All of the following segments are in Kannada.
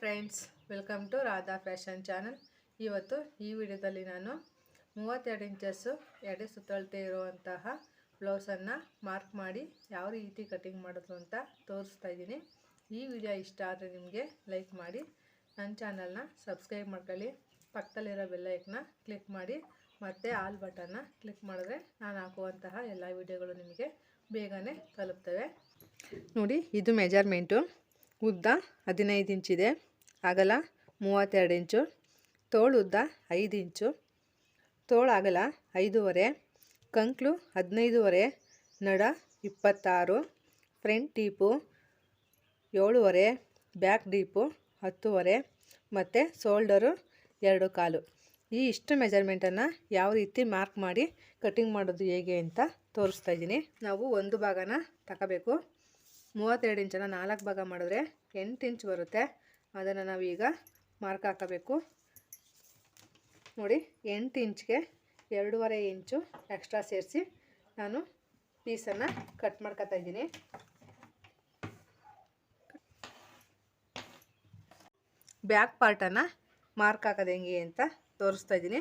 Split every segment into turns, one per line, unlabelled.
Friends welcome to Radha fashion channel ಇವತ್ತು ಈ ವಿಡಿಯೋದಲ್ಲಿ ನಾನು ಮೂವತ್ತೆರಡು ಇಂಚಸ್ಸು ಎಡೆ ಸುತ್ತಳತೆ ಇರುವಂತಹ ಬ್ಲೌಸನ್ನು ಮಾರ್ಕ್ ಮಾಡಿ ಯಾವ ರೀತಿ ಕಟಿಂಗ್ ಮಾಡೋದು ಅಂತ ತೋರಿಸ್ತಾ ಇದ್ದೀನಿ. ಈ ವಿಡಿಯೋ ಇಷ್ಟ ಆದರೆ ನಿಮಗೆ ಲೈಕ್ ಮಾಡಿ ನನ್ನ ಚಾನಲ್ನ ಸಬ್ಸ್ಕ್ರೈಬ್ ಮಾಡ್ಕೊಳ್ಳಿ. ಪಕ್ಕದಲ್ಲಿರೋ ಬೆಲ್ಲೈಕ್ನ ಕ್ಲಿಕ್ ಮಾಡಿ, ಮತ್ತು ಆಲ್ ಬಟನ್ನ ಕ್ಲಿಕ್ ಮಾಡಿದ್ರೆ ನಾನು ಹಾಕುವಂತಹ ಎಲ್ಲ ವಿಡಿಯೋಗಳು ನಿಮಗೆ ಬೇಗನೆ ತಲುಪ್ತವೆ. ನೋಡಿ, ಇದು ಮೆಜರ್ಮೆಂಟು ಉದ್ದ ಹದಿನೈದು ಇಂಚಿದೆ. ಅಗಲ ಮೂವತ್ತೆರಡು ಇಂಚು. ತೋಳು ಉದ್ದ ಐದು ಇಂಚು. ತೋಳು ಅಗಲ ಐದೂವರೆ. ಕಂಕ್ಲು ಹದಿನೈದೂವರೆ. ನಡ ಇಪ್ಪತ್ತಾರು. ಫ್ರಂಟ್ ಡೀಪು ಏಳುವರೆ. ಬ್ಯಾಕ್ ಡೀಪು ಹತ್ತುವರೆ. ಮತ್ತು ಶೋಲ್ಡರು ಎರಡು ಕಾಲು. ಈ ಇಷ್ಟು ಮೆಜರ್ಮೆಂಟನ್ನು ಯಾವ ರೀತಿ ಮಾರ್ಕ್ ಮಾಡಿ ಕಟಿಂಗ್ ಮಾಡೋದು ಹೇಗೆ ಅಂತ ತೋರಿಸ್ತಾ ಇದ್ದೀನಿ. ನಾವು ಒಂದು ಭಾಗನ ತಗೋಬೇಕು. ಮೂವತ್ತೆರಡು ಇಂಚನ್ನು ನಾಲ್ಕು ಭಾಗ ಮಾಡಿದ್ರೆ ಎಂಟು ಇಂಚ್ ಬರುತ್ತೆ. ಅದನ್ನು ನಾವೀಗ ಮಾರ್ಕ್ ಹಾಕಬೇಕು. ನೋಡಿ, ಎಂಟು ಇಂಚ್ಗೆ ಎರಡೂವರೆ ಇಂಚು ಎಕ್ಸ್ಟ್ರಾ ಸೇರಿಸಿ ನಾನು ಪೀಸನ್ನು ಕಟ್ ಮಾಡ್ಕೊತಾ ಇದ್ದೀನಿ. ಬ್ಯಾಕ್ ಪಾರ್ಟನ್ನು ಮಾರ್ಕ್ ಹಾಕೋದು ಹೆಂಗೆ ಅಂತ ತೋರಿಸ್ತಾ ಇದ್ದೀನಿ.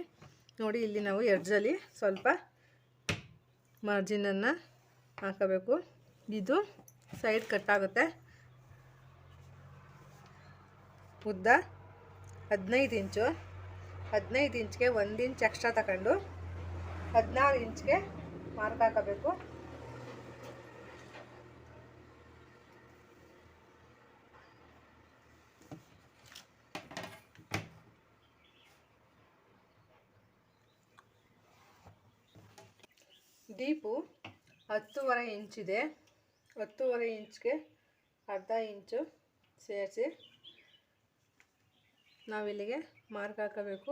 ನೋಡಿ, ಇಲ್ಲಿ ನಾವು ಎಡ್ಜಲ್ಲಿ ಸ್ವಲ್ಪ ಮಾರ್ಜಿನನ್ನು ಹಾಕಬೇಕು. ಇದು ಸೈಡ್ ಕಟ್ಟಾಗುತ್ತೆ ಉದ್ದ ಹದಿನೈದು ಇಂಚು. ಹದಿನೈದು ಇಂಚ್ಗೆ ಒಂದು ಇಂಚ್ ಎಕ್ಸ್ಟ್ರಾ ತಗೊಂಡು ಹದಿನಾರು ಇಂಚ್ಗೆ ಮಾರ್ಕ್ ಹಾಕಬೇಕು. ಡೀಪು ಹತ್ತೂವರೆ ಇಂಚಿದೆ ಹತ್ತೂವರೆ ಇಂಚ್ಗೆ ಅರ್ಧ ಇಂಚು ಸೇರಿಸಿ ನಾವಿಲ್ಲಿಗೆ ಮಾರ್ಕ್ ಹಾಕಬೇಕು.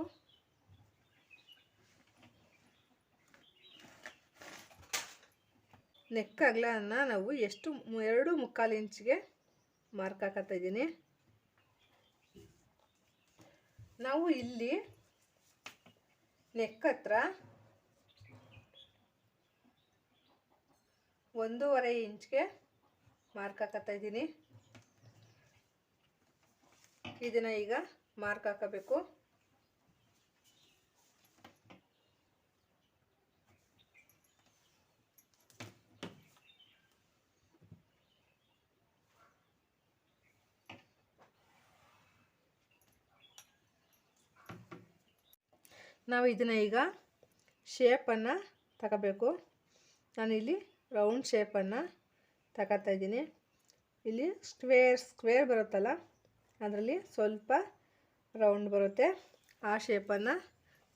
ನೆಕ್ ಅಗಲನ್ನು ನಾವು ಎಷ್ಟು ಎರಡು ಮುಕ್ಕಾಲು ಇಂಚಿಗೆ ಮಾರ್ಕ್ ಹಾಕತ್ತಾ ಇದ್ದೀನಿ. ನಾವು ಇಲ್ಲಿ ನೆಕ್ ಹತ್ರ ಒಂದೂವರೆ ಇಂಚ್ಗೆ ಮಾರ್ಕ್ ಹಾಕತ್ತಾ ಇದ್ದೀನಿ. ಇದನ್ನು ಈಗ ಮಾರ್ಕ್ ಹಾಕಬೇಕು. ನಾವು ಇದನ್ನು ಈಗ ಶೇಪನ್ನು ತಗೋಬೇಕು. ನಾನಿಲ್ಲಿ ರೌಂಡ್ ಶೇಪನ್ನು ತಗೋತಾ ಇದ್ದೀನಿ. ಇಲ್ಲಿ ಸ್ಕ್ವೇರ್ ಸ್ಕ್ವೇರ್ ಬರುತ್ತಲ್ಲ, ಅದರಲ್ಲಿ ಸ್ವಲ್ಪ ರೌಂಡ್ ಬರುತ್ತೆ. ಆ ಶೇಪನ್ನು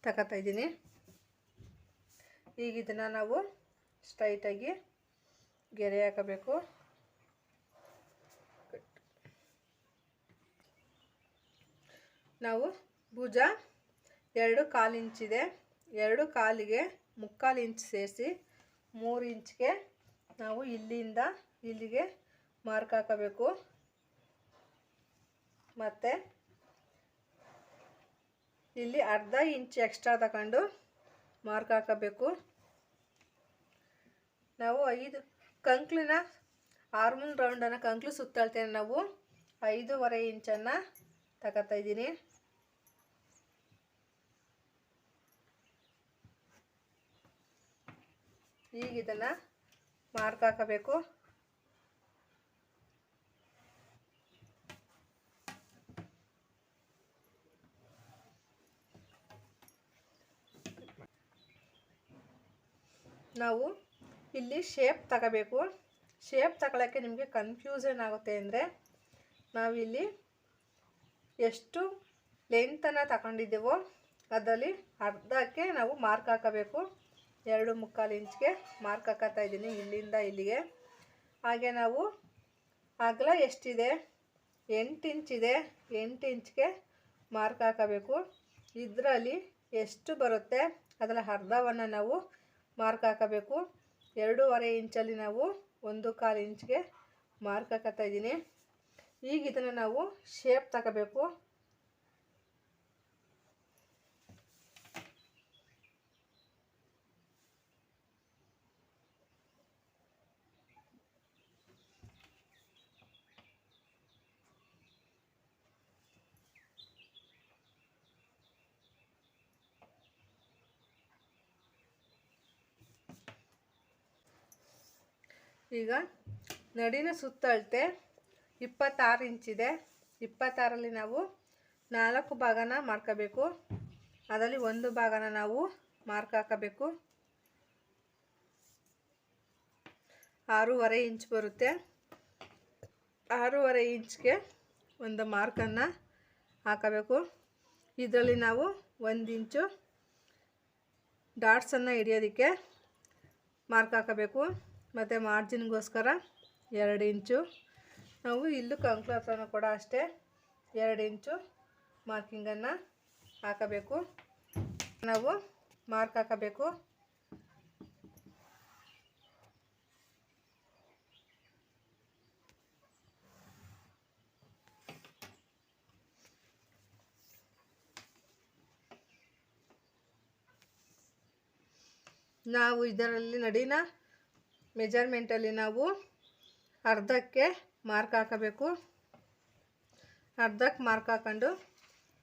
ತಗೋತಾ ಇದ್ದೀನಿ. ಈಗ ಇದನ್ನು ನಾವು ಸ್ಟ್ರೈಟಾಗಿ ಗೆರೆ ಹಾಕಬೇಕು. ನಾವು ಭುಜ ಎರಡು ಕಾಲು ಇಂಚಿದೆ ಎರಡು ಕಾಲಿಗೆ ಮುಕ್ಕಾಲು ಇಂಚ್ ಸೇರಿಸಿ ಮೂರು ಇಂಚ್ಗೆ ನಾವು ಇಲ್ಲಿಂದ ಇಲ್ಲಿಗೆ ಮಾರ್ಕ್ ಹಾಕಬೇಕು. ಮತ್ತು ಇಲ್ಲಿ ಅರ್ಧ ಇಂಚ್ ಎಕ್ಸ್ಟ್ರಾ ತಗೊಂಡು ಮಾರ್ಕ್ ಹಾಕಬೇಕು. ನಾವು ಐದು ಕಂಕ್ಲಿನ ಆರ್ಮೂನ್ ರೌಂಡನ್ನು ಕಂಕ್ಲು ಸುತ್ತಳ್ತೇನೆ ನಾವು. ಐದೂವರೆ ಇಂಚನ್ನು ತಗೋತಾ ಇದ್ದೀನಿ. ಈಗ ಇದನ್ನು ಮಾರ್ಕ್ ಹಾಕಬೇಕು. ನಾವು ಇಲ್ಲಿ ಶೇಪ್ ತಗೋಬೇಕು. ಶೇಪ್ ತಗೊಳ್ಳೋಕ್ಕೆ ನಿಮಗೆ ಕನ್ಫ್ಯೂಷನ್ ಆಗುತ್ತೆ ಅಂದರೆ ನಾವಿಲ್ಲಿ ಎಷ್ಟು ಲೆಂತನ್ನು ತಗೊಂಡಿದ್ದೇವೋ ಅದರಲ್ಲಿ ಅರ್ಧಕ್ಕೆ ನಾವು ಮಾರ್ಕ್ ಹಾಕಬೇಕು. ಎರಡು ಮುಕ್ಕಾಲು ಇಂಚ್ಗೆ ಮಾರ್ಕ್ ಹಾಕತ್ತಾ ಇದ್ದೀನಿ ಇಲ್ಲಿಂದ ಇಲ್ಲಿಗೆ. ಹಾಗೆ ನಾವು ಅಗಲ ಎಷ್ಟಿದೆ? ಎಂಟು ಇಂಚಿದೆ ಎಂಟು ಇಂಚ್ಗೆ ಮಾರ್ಕ್ ಹಾಕಬೇಕು. ಇದರಲ್ಲಿ ಎಷ್ಟು ಬರುತ್ತೆ? ಅದರ ಅರ್ಧವನ್ನು ನಾವು ಮಾರ್ಕ್ ಹಾಕಬೇಕು. ಎರಡೂವರೆ ಇಂಚಲ್ಲಿ ನಾವು ಒಂದು ಕಾಲು ಇಂಚ್ಗೆ ಮಾರ್ಕ್ ಹಾಕತ್ತಾ ಇದ್ದೀನಿ. ಈಗ ಇದನ್ನು ನಾವು ಶೇಪ್ ತಗೋಬೇಕು. ಈಗ ನಡಿನ ಸುತ್ತಳತೆ ಇಪ್ಪತ್ತಾರು ಇಂಚಿದೆ. ಇಪ್ಪತ್ತಾರಲ್ಲಿ ನಾವು ನಾಲ್ಕು ಭಾಗನ ಮಾಡ್ಕೋಬೇಕು ಅದರಲ್ಲಿ ಒಂದು ಭಾಗನ ನಾವು ಮಾರ್ಕ್ ಹಾಕಬೇಕು. ಆರೂವರೆ ಇಂಚ್ ಬರುತ್ತೆ. ಆರೂವರೆ ಇಂಚ್ಗೆ ಒಂದು ಮಾರ್ಕನ್ನು ಹಾಕಬೇಕು. ಇದರಲ್ಲಿ ನಾವು ಒಂದು ಇಂಚು ಡಾಟ್ಸನ್ನು ಹಿಡಿಯೋದಕ್ಕೆ ಮಾರ್ಕ್ ಹಾಕಬೇಕು. ಮತ್ತು ಮಾರ್ಜಿನ್ಗೋಸ್ಕರ ಎರಡು ಇಂಚು. ನಾವು ಇಲ್ಲೂ ಕಂಕ್ಳ ಹತ್ರನೂ ಕೂಡ ಅಷ್ಟೇ ಎರಡು ಇಂಚು ಮಾರ್ಕಿಂಗನ್ನು ಹಾಕಬೇಕು. ನಾವು ಮಾರ್ಕ್ ಹಾಕಬೇಕು. ನಾವು ಇದರಲ್ಲಿ ನಡಿನ ಮೆಜರ್ಮೆಂಟಲ್ಲಿ ನಾವು ಅರ್ಧಕ್ಕೆ ಮಾರ್ಕ್ ಹಾಕಬೇಕು. ಅರ್ಧಕ್ಕೆ ಮಾರ್ಕ್ ಹಾಕೊಂಡು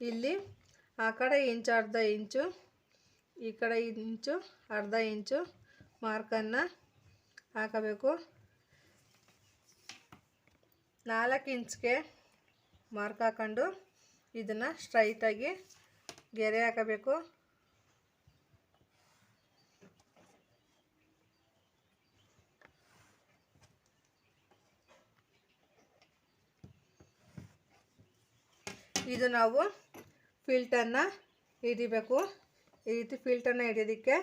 ಇಲ್ಲಿ ಆ ಕಡೆ ಇಂಚು, ಅರ್ಧ ಇಂಚು, ಈ ಕಡೆ ಇಂಚು, ಅರ್ಧ ಇಂಚು ಮಾರ್ಕನ್ನು ಹಾಕಬೇಕು. ನಾಲ್ಕು ಇಂಚ್ಗೆ ಮಾರ್ಕ್ ಹಾಕೊಂಡು ಇದನ್ನು ಸ್ಟ್ರೈಟಾಗಿ ಗೆರೆ ಹಾಕಬೇಕು. ಇದು ನಾವು ಫಿಲ್ಟರ್ನ ಹಿಡಿಬೇಕು. ಈ ರೀತಿ ಫಿಲ್ಟರ್ನ ಹಿಡಿಯೋದಕ್ಕೆ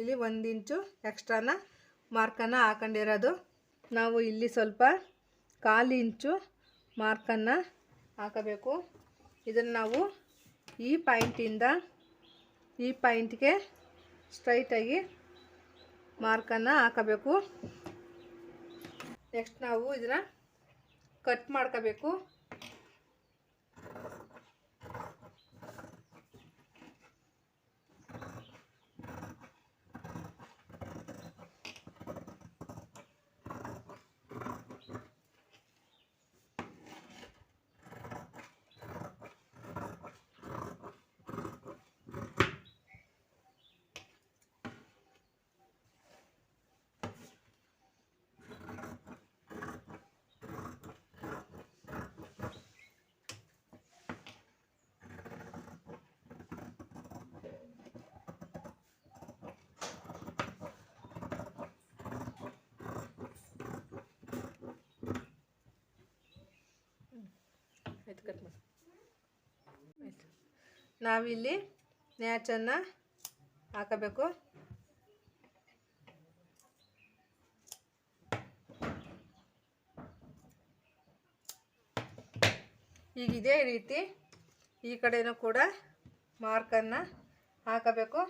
ಇಲ್ಲಿ ಒಂದು ಇಂಚು ಎಕ್ಸ್ಟ್ರಾನ ಮಾರ್ಕನ್ನು ಹಾಕೊಂಡಿರೋದು. ನಾವು ಇಲ್ಲಿ ಸ್ವಲ್ಪ ಕಾಲು ಇಂಚು ಮಾರ್ಕನ್ನು ಹಾಕಬೇಕು. ಇದನ್ನು ನಾವು ಈ ಪಾಯಿಂಟಿಂದ ಈ ಪಾಯಿಂಟ್ಗೆ ಸ್ಟ್ರೈಟಾಗಿ ಮಾರ್ಕನ್ನು ಹಾಕಬೇಕು. ನೆಕ್ಸ್ಟ್ ನಾವು ಇದನ್ನು ಕಟ್ ಮಾಡ್ಕೋಬೇಕು. ಕಟ್ ಮಾಡಿ. ಆಯಿತು. ನಾವಿಲ್ಲಿ ನ್ಯಾಚನ್ನು ಹಾಕಬೇಕು. ಈಗ ಇದೇ ರೀತಿ ಈ ಕಡೆಯೂ ಕೂಡ ಮಾರ್ಕನ್ನು ಹಾಕಬೇಕು.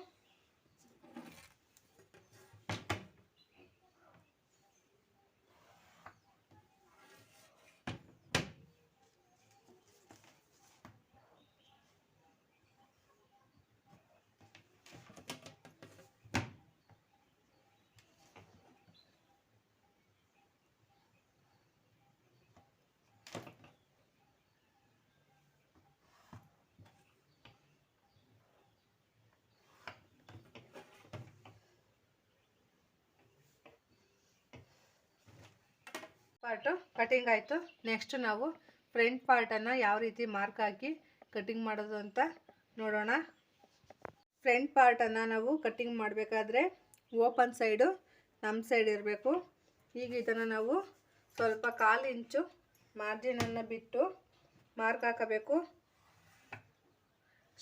ಪಾರ್ಟು ಕಟಿಂಗ್ ಆಯಿತು. ನೆಕ್ಸ್ಟ್ ನಾವು ಫ್ರಂಟ್ ಪಾರ್ಟನ್ನು ಯಾವ ರೀತಿ ಮಾರ್ಕ್ ಹಾಕಿ ಕಟಿಂಗ್ ಮಾಡೋದು ಅಂತ ನೋಡೋಣ. ಫ್ರಂಟ್ ಪಾರ್ಟನ್ನು ನಾವು ಕಟ್ಟಿಂಗ್ ಮಾಡಬೇಕಾದ್ರೆ ಓಪನ್ ಸೈಡು ನಮ್ಮ ಸೈಡ್ ಇರಬೇಕು. ಈಗ ಇದನ್ನು ನಾವು ಸ್ವಲ್ಪ ಕಾಲು ಇಂಚು ಮಾರ್ಜಿನನ್ನು ಬಿಟ್ಟು ಮಾರ್ಕ್ ಹಾಕಬೇಕು.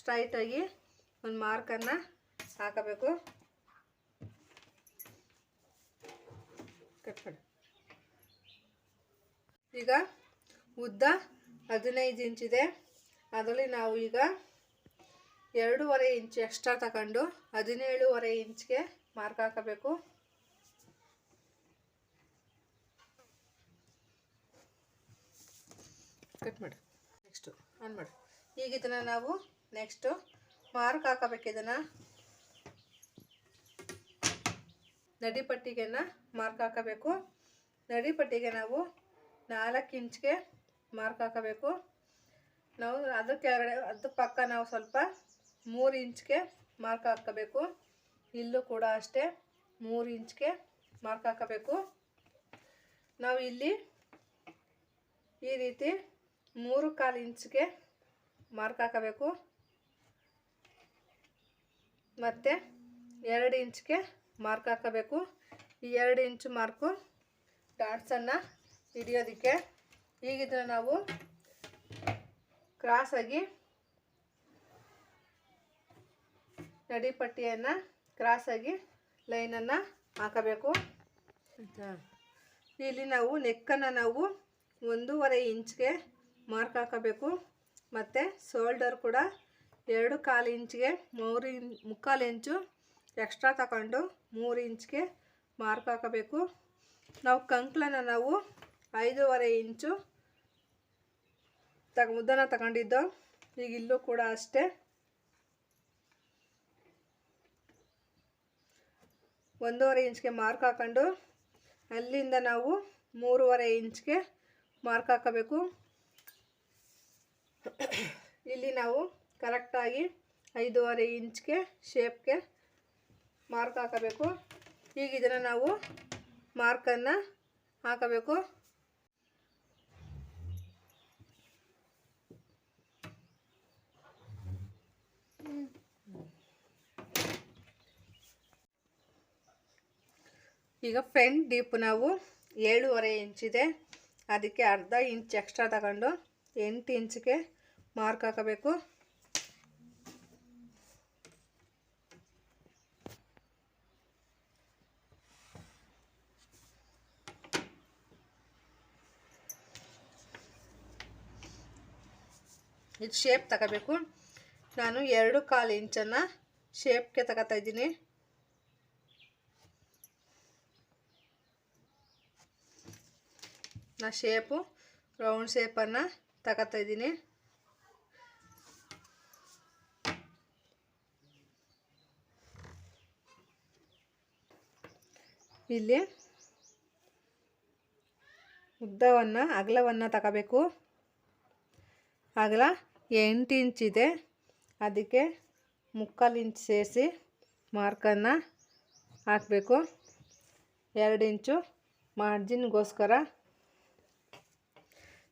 ಸ್ಟ್ರೈಟಾಗಿ ಒಂದು ಮಾರ್ಕನ್ನು ಹಾಕಬೇಕು. ಕಟ್ ಈಗ ಉದ್ದ ಹದಿನೈದು ಇಂಚಿದೆ ಅದರಲ್ಲಿ ನಾವು ಈಗ ಎರಡೂವರೆ ಇಂಚ್ ಎಕ್ಸ್ಟ್ರಾ ತಗೊಂಡು ಹದಿನೇಳುವರೆ ಇಂಚ್ಗೆ ಮಾರ್ಕ್ ಹಾಕಬೇಕು. ಕಟ್ ಮಾಡಿ. ನೆಕ್ಸ್ಟು ಆನ್ ಮಾಡಿ. ಈಗ ಇದನ್ನು ನಾವು ನೆಕ್ಸ್ಟು ಮಾರ್ಕ್ ಹಾಕಬೇಕು ಇದನ್ನು. ನಡಿಪಟ್ಟಿಗೆನ ಮಾರ್ಕ್ ಹಾಕಬೇಕು. ನಡಿಪಟ್ಟಿಗೆ ನಾವು ನಾಲ್ಕು ಇಂಚ್ಗೆ ಮಾರ್ಕ್ ಹಾಕಬೇಕು. ನಾವು ಅದ್ರ ಕೆಳಗಡೆ ಅದ್ರ ಪಕ್ಕ ನಾವು ಸ್ವಲ್ಪ ಮೂರು ಇಂಚ್ಗೆ ಮಾರ್ಕ್ ಹಾಕಬೇಕು. ಇಲ್ಲೂ ಕೂಡ ಅಷ್ಟೇ ಮೂರು ಇಂಚ್ಗೆ ಮಾರ್ಕ್ ಹಾಕಬೇಕು. ನಾವು ಇಲ್ಲಿ ಈ ರೀತಿ ಮೂರು ಕಾಲು ಇಂಚ್ಗೆ ಮಾರ್ಕ್ ಹಾಕಬೇಕು. ಮತ್ತು ಎರಡು ಇಂಚ್ಗೆ ಮಾರ್ಕ್ ಹಾಕಬೇಕು. ಈ ಎರಡು ಇಂಚು ಮಾರ್ಕು ಡಾಟ್ಸನ್ನು ಹಿಡಿಯೋದಕ್ಕೆ ಈಗಿದ್ರೆ ನಾವು ಕ್ರಾಸಾಗಿ ನಡಿಪಟ್ಟಿಯನ್ನು ಕ್ರಾಸಾಗಿ ಲೈನನ್ನು ಹಾಕಬೇಕು. ಆಯಿತಾ? ಇಲ್ಲಿ ನಾವು ನೆಕ್ಕನ್ನು ನಾವು ಒಂದೂವರೆ ಇಂಚ್ಗೆ ಮಾರ್ಕ್ ಹಾಕಬೇಕು. ಮತ್ತು ಶೋಲ್ಡರ್ ಕೂಡ ಎರಡು ಕಾಲು ಇಂಚ್ಗೆ ಮೂರು ಇನ್ ಮುಕ್ಕಾಲು ಇಂಚು ಎಕ್ಸ್ಟ್ರಾ ತಗೊಂಡು ಮೂರು ಇಂಚ್ಗೆ ಮಾರ್ಕ್ ಹಾಕಬೇಕು. ನಾವು ಕಂಕ್ಳನ್ನು ನಾವು ಐದೂವರೆ ಇಂಚು ತಗ, ಉದ್ದನ ತಗೊಂಡಿದ್ದು. ಈಗ ಇಲ್ಲೂ ಕೂಡ ಅಷ್ಟೇ. ಒಂದೂವರೆ ಇಂಚ್ಗೆ ಮಾರ್ಕ್ ಹಾಕೊಂಡು ಅಲ್ಲಿಂದ ನಾವು ಮೂರುವರೆ ಇಂಚ್ಗೆ ಮಾರ್ಕ್ ಹಾಕಬೇಕು. ಇಲ್ಲಿ ನಾವು ಕರೆಕ್ಟಾಗಿ ಐದೂವರೆ ಇಂಚ್ಗೆ ಶೇಪ್ಗೆ ಮಾರ್ಕ್ ಹಾಕಬೇಕು. ಈಗ ಇದನ್ನು ನಾವು ಮಾರ್ಕನ್ನು ಹಾಕಬೇಕು. ಈಗ ಫ್ರಂಟ್ ಡೀಪ್ ನಾವು ಏಳೂವರೆ ಇಂಚಿದೆ ಅದಕ್ಕೆ ಅರ್ಧ ಇಂಚ್ ಎಕ್ಸ್ಟ್ರಾ ತಗೊಂಡು ಎಂಟು ಇಂಚ್ಗೆ ಮಾರ್ಕ್ ಹಾಕಬೇಕು. ಇದು ಶೇಪ್ ತಗೋಬೇಕು. ನಾನು ಎರಡು ಕಾಲು ಇಂಚನ್ನು ಶೇಪ್ಗೆ ತಗೋತಾ ಇದ್ದೀನಿ. ನಾ ಶೇಪು ರೌಂಡ್ ಶೇಪನ್ನು ತಗೋತಾ ಇದ್ದೀನಿ ಇಲ್ಲಿ ಉದ್ದವನ್ನು ಅಗಲವನ್ನು ತಗೋಬೇಕು ಅಗಲ ಎಂಟು ಇಂಚ್ ಇದೆ ಅದಕ್ಕೆ ಮುಕ್ಕಾಲು ಇಂಚ್ ಸೇರಿಸಿ ಮಾರ್ಕನ್ನು ಹಾಕಬೇಕು ಎರಡು ಇಂಚು ಮಾರ್ಜಿನ್ಗೋಸ್ಕರ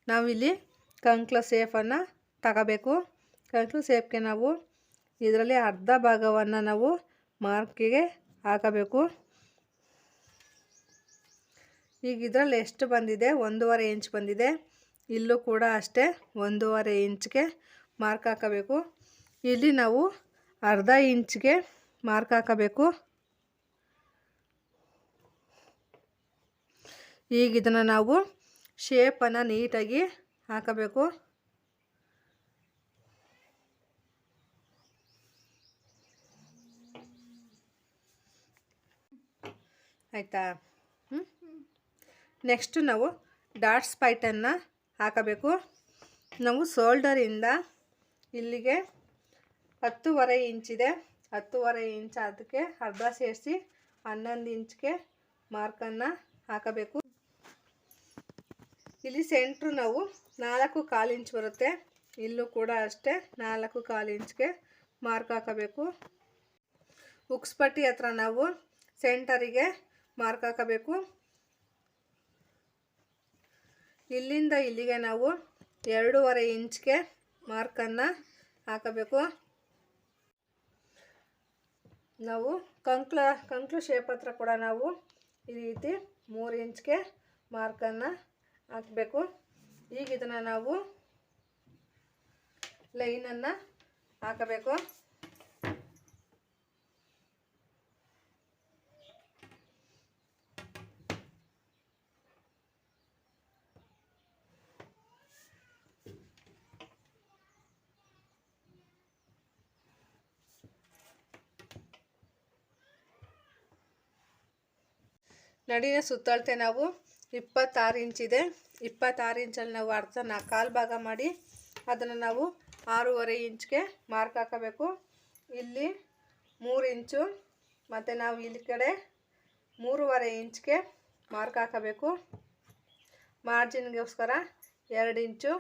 ನಾವಿಲ್ಲಿ ಕಂಕ್ಲ ಸೇಫನ್ನು ತಗೋಬೇಕು. ಕಂಕ್ಲು ಸೇಫ್ಗೆ ನಾವು ಇದರಲ್ಲಿ ಅರ್ಧ ಭಾಗವನ್ನು ನಾವು ಮಾರ್ಕಿಗೆ ಹಾಕಬೇಕು. ಈಗ ಇದರಲ್ಲಿ ಎಷ್ಟು ಬಂದಿದೆ? ಒಂದೂವರೆ ಇಂಚ್ ಬಂದಿದೆ. ಇಲ್ಲೂ ಕೂಡ ಅಷ್ಟೇ ಒಂದೂವರೆ ಇಂಚ್ಗೆ ಮಾರ್ಕ್ ಹಾಕಬೇಕು. ಇಲ್ಲಿ ನಾವು ಅರ್ಧ ಇಂಚ್ಗೆ ಮಾರ್ಕ್ ಹಾಕಬೇಕು. ಈಗ ಇದನ್ನು ನಾವು ಶೇಪನ್ನು ನೀಟಾಗಿ ಹಾಕಬೇಕು. ಆಯಿತಾ? ಹ್ಞೂ ನೆಕ್ಸ್ಟು ನಾವು ಡಾಟ್ಸ್ ಪೈಟನ್ನು ಹಾಕಬೇಕು. ನಾವು ಸೋಲ್ಡರಿಂದ ಇಲ್ಲಿಗೆ ಹತ್ತುವರೆ ಇಂಚಿದೆ ಹತ್ತುವರೆ ಇಂಚ್ ಅದಕ್ಕೆ ಅರ್ಧ ಸೇರಿಸಿ ಹನ್ನೊಂದು ಇಂಚ್ಗೆ ಮಾರ್ಕನ್ನು ಹಾಕಬೇಕು. ಇಲ್ಲಿ ಸೆಂಟ್ರು ನಾವು ನಾಲ್ಕು ಕಾಲು ಇಂಚ್ ಬರುತ್ತೆ. ಇಲ್ಲೂ ಕೂಡ ಅಷ್ಟೇ ನಾಲ್ಕು ಕಾಲು ಇಂಚ್ಗೆ ಮಾರ್ಕ್ ಹಾಕಬೇಕು. ಉಕ್ಸ್ಪಟ್ಟಿ ಹತ್ರ ನಾವು ಸೆಂಟರಿಗೆ ಮಾರ್ಕ್ ಹಾಕಬೇಕು. ಇಲ್ಲಿಂದ ಇಲ್ಲಿಗೆ ನಾವು ಎರಡೂವರೆ ಇಂಚ್ಗೆ ಮಾರ್ಕನ್ನು ಹಾಕಬೇಕು. ನಾವು ಕಂಕ್ಲ, ಕಂಕ್ಲು ಶೇಪ್ ಹತ್ರ ಕೂಡ ನಾವು ಈ ರೀತಿ ಮೂರು ಇಂಚ್ಗೆ ಮಾರ್ಕನ್ನು ಹಾಕಬೇಕು. ಈಗ ಇದನ್ನು ನಾವು ಲೈನನ್ನು ಹಾಕಬೇಕು. ನಡಿನ ಸುತ್ತಳತೆ ನಾವು ಇಪ್ಪತ್ತಾರು ಇಂಚಿದೆ ಇಪ್ಪತ್ತಾರು ಇಂಚಲ್ಲಿ ನಾವು ಅರ್ಧ ನಾ ಕಾಲು ಭಾಗ ಮಾಡಿ ಅದನ್ನು ನಾವು ಆರೂವರೆ ಇಂಚ್ಗೆ ಮಾರ್ಕ್ ಹಾಕಬೇಕು. ಇಲ್ಲಿ ಮೂರು ಇಂಚು ಮತ್ತು ನಾವು ಇಲ್ಲಿ ಕಡೆ ಮೂರುವರೆ ಇಂಚ್ಗೆ ಮಾರ್ಕ್ ಹಾಕಬೇಕು. ಮಾರ್ಜಿನ್ಗೋಸ್ಕರ ಎರಡು ಇಂಚು.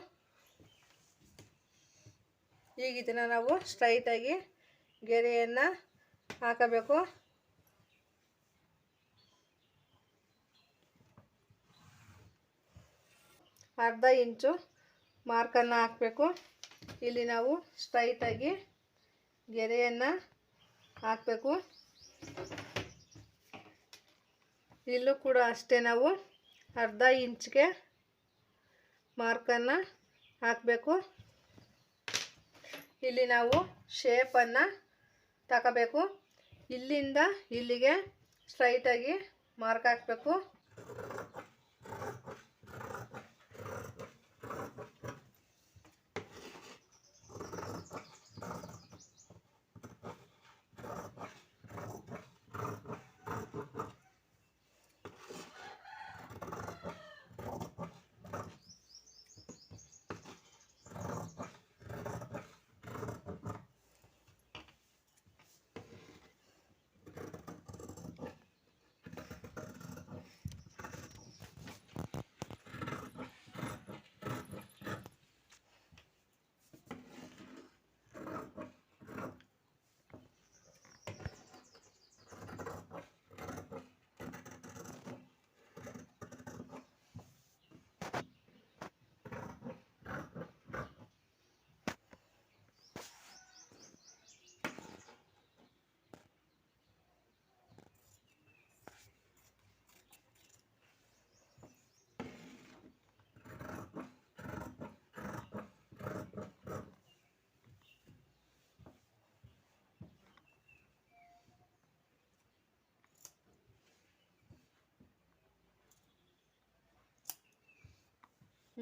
ಈಗ ಇದನ್ನು ನಾವು ಸ್ಟ್ರೈಟಾಗಿ ಗೆರೆಯನ್ನು ಹಾಕಬೇಕು. ಅರ್ಧ ಇಂಚು ಮಾರ್ಕನ್ನು ಹಾಕಬೇಕು. ಇಲ್ಲಿ ನಾವು ಸ್ಟ್ರೈಟಾಗಿ ಗೆರೆಯನ್ನು ಹಾಕಬೇಕು. ಇಲ್ಲೂ ಕೂಡ ಅಷ್ಟೇ ನಾವು ಅರ್ಧ ಇಂಚ್ಗೆ ಮಾರ್ಕನ್ನು ಹಾಕಬೇಕು. ಇಲ್ಲಿ ನಾವು ಶೇಪನ್ನು ತಗೋಬೇಕು ಇಲ್ಲಿಂದ ಇಲ್ಲಿಗೆ ಸ್ಟ್ರೈಟಾಗಿ ಮಾರ್ಕ್ ಹಾಕಬೇಕು.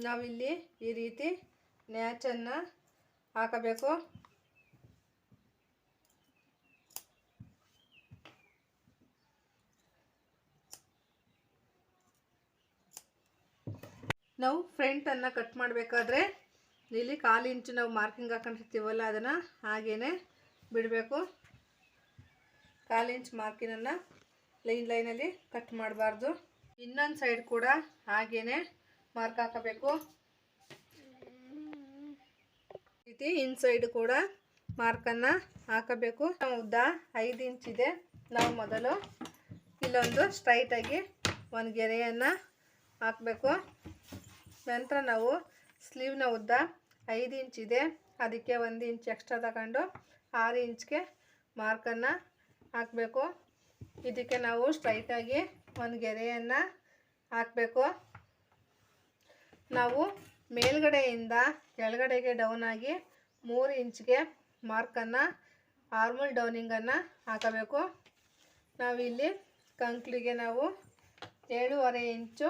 ನಾವಿಲ್ಲಿ ಈ ರೀತಿ ನ್ಯಾಚನ್ನು ಹಾಕಬೇಕು. ನಾವು ಫ್ರಂಟನ್ನು ಕಟ್ ಮಾಡಬೇಕಾದ್ರೆ ಇಲ್ಲಿ ಕಾಲು ಇಂಚು ನಾವು ಮಾರ್ಕಿಂಗ್ ಹಾಕೊಂಡಿರ್ತೀವಲ್ಲ ಅದನ್ನು ಹಾಗೇ ಬಿಡಬೇಕು. ಕಾಲು ಇಂಚ್ ಮಾರ್ಕಿನನ್ನು ಲೈನ್ ಲೈನಲ್ಲಿ ಕಟ್ ಮಾಡಬಾರ್ದು. ಇನ್ನೊಂದು ಸೈಡ್ ಕೂಡ ಹಾಗೇ ಮಾರ್ಕ್ ಹಾಕಬೇಕು. ರೀತಿ ಇನ್ಸೈಡ್ ಕೂಡ ಮಾರ್ಕನ್ನು ಹಾಕಬೇಕು. ಉದ್ದ ಐದು ಇದೆ. ನಾವು ಮೊದಲು ಇಲ್ಲೊಂದು ಸ್ಟ್ರೈಟಾಗಿ ಒಂದು ಗೆರೆಯನ್ನು ಹಾಕಬೇಕು. ನಂತರ ನಾವು ಸ್ಲೀವ್ನ ಉದ್ದ ಐದು ಇದೆ. ಅದಕ್ಕೆ ಒಂದು ಇಂಚ್ ಎಕ್ಸ್ಟ್ರಾ ತಗೊಂಡು ಆರು ಇಂಚ್ಗೆ ಮಾರ್ಕನ್ನು ಹಾಕಬೇಕು. ಇದಕ್ಕೆ ನಾವು ಸ್ಟ್ರೈಟಾಗಿ ಒಂದು ಗೆರೆಯನ್ನು ಹಾಕಬೇಕು. ನಾವು ಮೇಲ್ಗಡೆಯಿಂದ ಕೆಳಗಡೆಗೆ ಡೌನ್ ಆಗಿ ಮೂರು ಇಂಚ್ಗೆ ಮಾರ್ಕನ್ನು ಆರ್ಮಲ್ ಡೌನಿಂಗನ್ನು ಹಾಕಬೇಕು. ನಾವಿಲ್ಲಿ ಕಂಕ್ಲಿಗೆ ನಾವು ಏಳೂವರೆ ಇಂಚು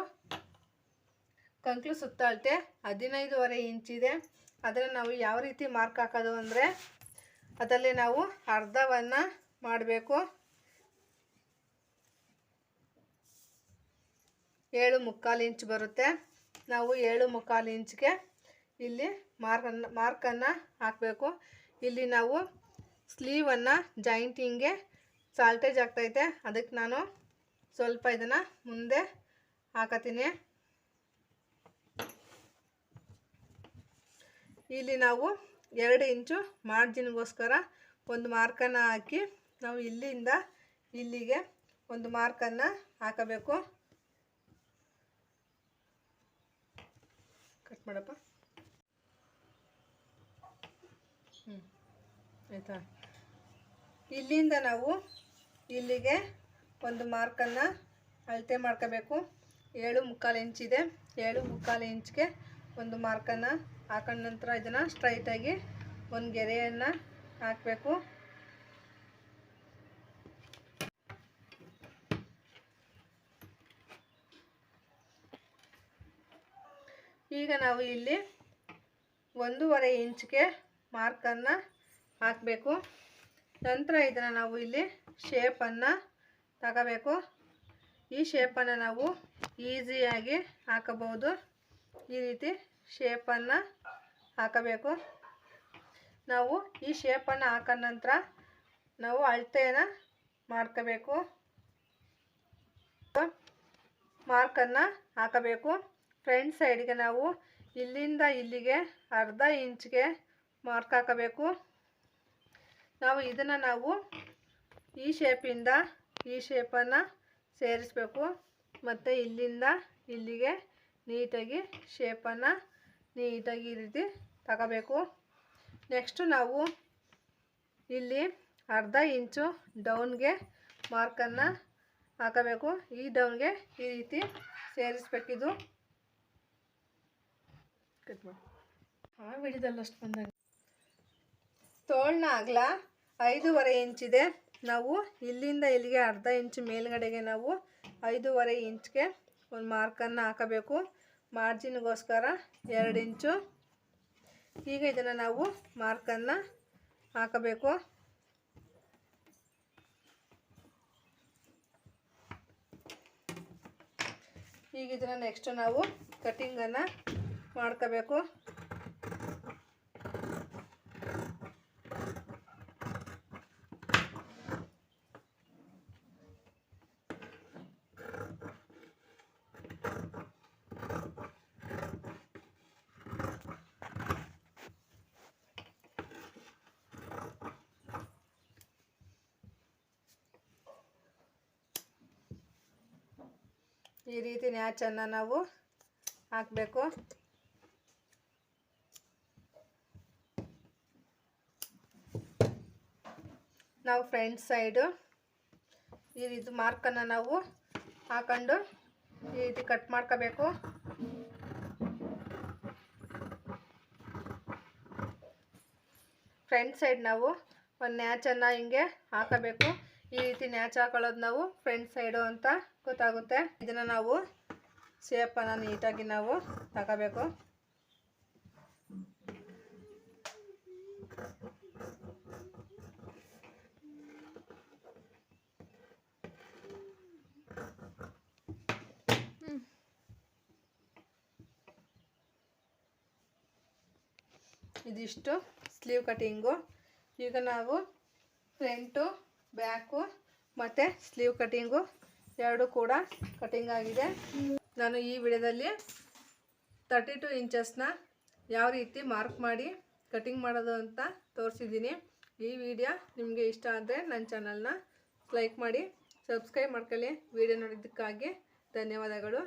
ಕಂಕ್ಲು ಸುತ್ತಳತೆ ಹದಿನೈದುವರೆ ಇಂಚಿದೆ ಅದನ್ನು ನಾವು ಯಾವ ರೀತಿ ಮಾರ್ಕ್ ಹಾಕೋದು ಅಂದರೆ ಅದರಲ್ಲಿ ನಾವು ಅರ್ಧವನ್ನು ಮಾಡಬೇಕು. ಏಳು ಮುಕ್ಕಾಲು ಇಂಚ್ ಬರುತ್ತೆ. ನಾವು ಏಳು ಮುಕ್ಕಾಲು ಇಂಚ್ಗೆ ಇಲ್ಲಿ ಮಾರ್ಕನ್ನು ಮಾರ್ಕನ್ನು ಹಾಕಬೇಕು. ಇಲ್ಲಿ ನಾವು ಸ್ಲೀವನ್ನು ಜಾಯಿಂಟಿಂಗ್ಗೆ ಸಾಲ್ಟೇಜ್ ಆಗ್ತೈತೆ. ಅದಕ್ಕೆ ನಾನು ಸ್ವಲ್ಪ ಇದನ್ನು ಮುಂದೆ ಹಾಕತೀನಿ. ಇಲ್ಲಿ ನಾವು ಎರಡು ಇಂಚು ಮಾರ್ಜಿನ್ಗೋಸ್ಕರ ಒಂದು ಮಾರ್ಕನ್ನು ಹಾಕಿ ನಾವು ಇಲ್ಲಿಂದ ಇಲ್ಲಿಗೆ ಒಂದು ಮಾರ್ಕನ್ನು ಹಾಕಬೇಕು. ಕಟ್ ಮಾಡಪ್ಪ. ಹ್ಞೂ ಆಯಿತಾ? ಇಲ್ಲಿಂದ ನಾವು ಇಲ್ಲಿಗೆ ಒಂದು ಮಾರ್ಕನ್ನು ಅಳತೆ ಮಾಡ್ಕೋಬೇಕು. ಏಳು ಮುಕ್ಕಾಲು ಇಂಚಿದೆ ಏಳು ಮುಕ್ಕಾಲು ಇಂಚ್ಗೆ ಒಂದು ಮಾರ್ಕನ್ನು ಹಾಕೊಂಡ ನಂತರ ಇದನ್ನು ಸ್ಟ್ರೈಟಾಗಿ ಒಂದು ಗೆರೆಯನ್ನು ಹಾಕಬೇಕು. ಈಗ ನಾವು ಇಲ್ಲಿ ಒಂದೂವರೆ ಇಂಚ್ಗೆ ಮಾರ್ಕನ್ನು ಹಾಕಬೇಕು. ನಂತರ ಇದನ್ನು ನಾವು ಇಲ್ಲಿ ಶೇಪನ್ನು ತಗೋಬೇಕು. ಈ ಶೇಪನ್ನು ನಾವು ಈಸಿಯಾಗಿ ಹಾಕಬಹುದು. ಈ ರೀತಿ ಶೇಪನ್ನು ಹಾಕಬೇಕು. ನಾವು ಈ ಶೇಪನ್ನು ಹಾಕೋ ನಂತರ ನಾವು ಅಳತೆಯನ್ನು ಮಾಡ್ಕೋಬೇಕು. ಮಾರ್ಕನ್ನು ಹಾಕಬೇಕು. ಫ್ರಂಟ್ ಸೈಡ್ಗೆ ನಾವು ಇಲ್ಲಿಂದ ಇಲ್ಲಿಗೆ ಅರ್ಧ ಇಂಚ್ಗೆ ಮಾರ್ಕ್ ಹಾಕಬೇಕು. ನಾವು ಇದನ್ನು ನಾವು ಈ ಶೇಪಿಂದ ಈ ಶೇಪನ್ನು ಸೇರಿಸ್ಬೇಕು. ಮತ್ತು ಇಲ್ಲಿಂದ ಇಲ್ಲಿಗೆ ನೀಟಾಗಿ ಶೇಪನ್ನು ನೀಟಾಗಿ ಈ ರೀತಿ ತಗೋಬೇಕು. ನೆಕ್ಸ್ಟು ನಾವು ಇಲ್ಲಿ ಅರ್ಧ ಇಂಚು ಡೌನ್ಗೆ ಮಾರ್ಕನ್ನು ಹಾಕಬೇಕು. ಈ ಡೌನ್ಗೆ ಈ ರೀತಿ ಸೇರಿಸ್ಬೇಕಿದು. ಕಟ್ ಮಾಡಿ. ಅಷ್ಟು ತೋಳ್ನ ಅಗಲ ಐದೂವರೆ ಇಂಚಿದೆ ನಾವು ಇಲ್ಲಿಂದ ಇಲ್ಲಿಗೆ ಅರ್ಧ ಇಂಚು ಮೇಲ್ಗಡೆಗೆ ನಾವು ಐದೂವರೆ ಇಂಚ್ಗೆ ಒಂದು ಮಾರ್ಕನ್ನು ಹಾಕಬೇಕು. ಮಾರ್ಜಿನ್ಗೋಸ್ಕರ ಎರಡು ಇಂಚು. ಈಗ ಇದನ್ನು ನಾವು ಮಾರ್ಕನ್ನು ಹಾಕಬೇಕು. ಈಗ ಇದನ್ನು ನೆಕ್ಸ್ಟ್ ನಾವು ಕಟ್ಟಿಂಗನ್ನು ಮಾಡ್ಕೋಬೇಕು. ಈ ರೀತಿ ನ್ಯಾಚನ್ನು ನಾವು ಹಾಕಬೇಕು. ನಾವು ಫ್ರಂಟ್ ಸೈಡು ಈ ರೀತಿ ಮಾರ್ಕನ್ನು ನಾವು ಹಾಕೊಂಡು ಈ ರೀತಿ ಕಟ್ ಮಾಡ್ಕೋಬೇಕು. ಫ್ರಂಟ್ ಸೈಡ್ ನಾವು ಒಂದು ನ್ಯಾಚನ್ನು ಹಿಂಗೆ ಹಾಕಬೇಕು. ಈ ರೀತಿ ನ್ಯಾಚ್ ಹಾಕೊಳ್ಳೋದು ನಾವು ಫ್ರಂಟ್ ಸೈಡು ಅಂತ ಗೊತ್ತಾಗುತ್ತೆ. ಇದನ್ನು ನಾವು ಶೇಪನ್ನು ನೀಟಾಗಿ ನಾವು ತಗೋಬೇಕು. ಇದಿಷ್ಟು ಸ್ಲೀವ್ ಕಟ್ಟಿಂಗು ಈಗ ನಾವು ಫ್ರಂಟು ಬ್ಯಾಕು ಮತ್ತು ಸ್ಲೀವ್ ಕಟ್ಟಿಂಗು ಎರಡು ಕೂಡ ಕಟಿಂಗ್ ಆಗಿದೆ. ನಾನು ಈ ವಿಡಿಯೋದಲ್ಲಿ ತರ್ಟಿ ಟು ಇಂಚಸ್ನ ಯಾವ ರೀತಿ ಮಾರ್ಕ್ ಮಾಡಿ ಕಟಿಂಗ್ ಮಾಡೋದು ಅಂತ ತೋರಿಸಿದ್ದೀನಿ. ಈ ವಿಡಿಯೋ ನಿಮಗೆ ಇಷ್ಟ ಆದರೆ ನನ್ನ ಚಾನಲ್ನ ಲೈಕ್ ಮಾಡಿ ಸಬ್ಸ್ಕ್ರೈಬ್ ಮಾಡ್ಕೊಳ್ಳಿ. ವಿಡಿಯೋ ನೋಡಿದ್ದಕ್ಕಾಗಿ ಧನ್ಯವಾದಗಳು.